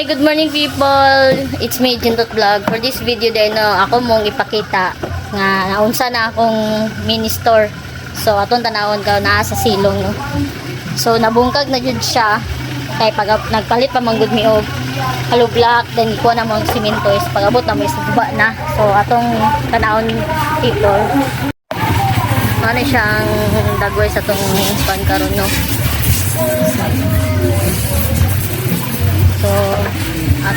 Hey, good morning people! It's me, Jintot Vlog. For this video din, no, ako mong ipakita nga naunsa na akong mini store. So, atong tanawon ka naa sa silong. No? So, nabungkag na jud siya. Kay pag nagpalit pa manggod mi og hollow block, then ikuha na mo ang simento is pagabot na mo is guba na. So, atong tanawon people. Ano siyang dagoy sa tong pan karon no?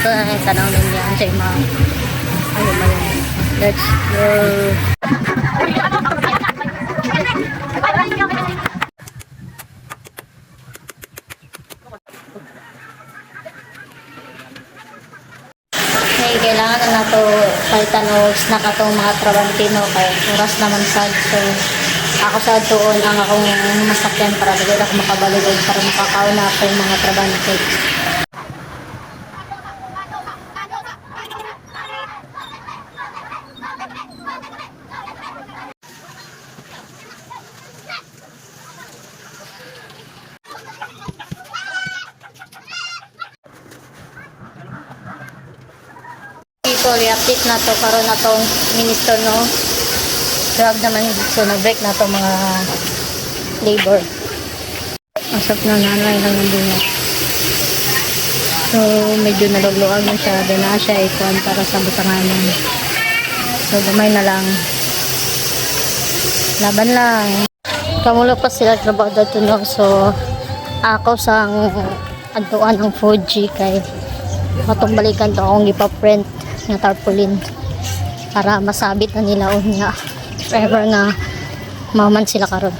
Yung tanong ninyo ang sa mga ano ba yun? Let's go. Okay, kailangan na nato palitan o snack atong mga trabantino kay oras naman sad. So, ako sa doon ang akong masakyan para dili ako makabaligod para makakauna ako yung mga trabante. People, i-update na to karon na tong minister no. Grab naman so nag-break na to mga labor. Asap na nanay lang ng bunga. So, medyo nalugluan na siya. Then na siya ikuan para sa butanganan. So, gamay na lang. Laban lang. Kamulog pa sila trabaho dito no. So, ako sang antuan ng Fuji kay matong balikan to akong ipaprint nga tarpaulin para masabit na nila o nga forever nga maman sila karon.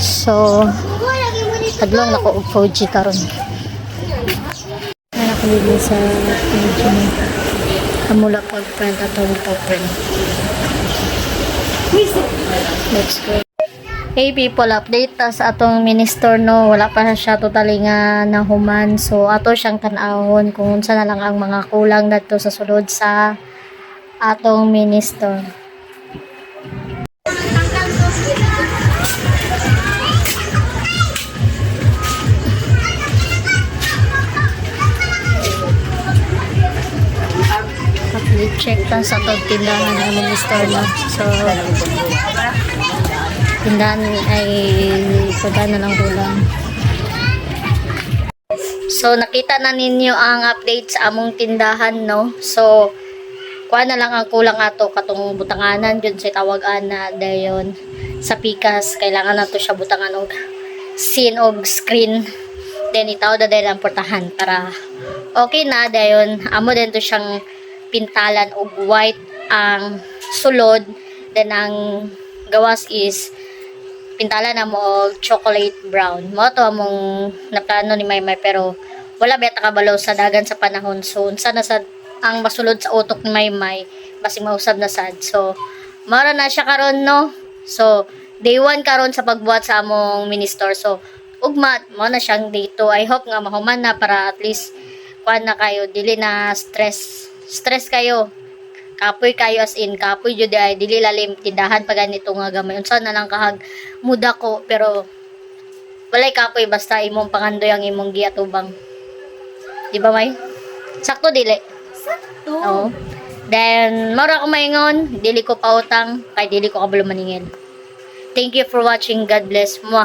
So adlong na ko og Fuji karon. Na dito sa Fuji kamula pag print atong ipaprint let's go Hey people, update sa atong minister no, wala pa siya totally nga nahuman. So ato siyang tanawon kung unsa na lang ang mga kulang dito sa sulod sa atong minister. Check ta sa tindahan ng minister no. So tindahan ay pagana lang kulang. So, nakita na ninyo ang update sa among tindahan, no? So, kuha na lang ang kulang ato katong butanganan yun sa tawagan na dayon sa pikas kailangan nato siya butangan og scene og screen then itaw da dahil ang portahan para okay na dayon amo din to siyang pintalan og white ang sulod then ang gawas is pintala na mo og chocolate brown. Mo to among naplano ni Maymay pero wala beta kabalo sa dagan sa panahon. So unsa na sad ang masulod sa utok ni Maymay basi mausab na sad. So mara na siya karon no. So day 1 karon sa pagbuhat sa among mini store. So ugma mo na siyang day 2. I hope nga mahuman na para at least kuan na kayo dili na stress. Stress kayo kapoy kayo as in kapoy jud ay dili lalim tindahan pa ganito nga gamay. Unsa na lang kahag muda ko pero walay kapoy basta imong pangandoy ang imong giatubang. Di ba may? Sakto dili. Sakto? Oo. Then mara ko maingon dili ko pautang kay dili ko kabalo maningil. Thank you for watching. God bless. Mo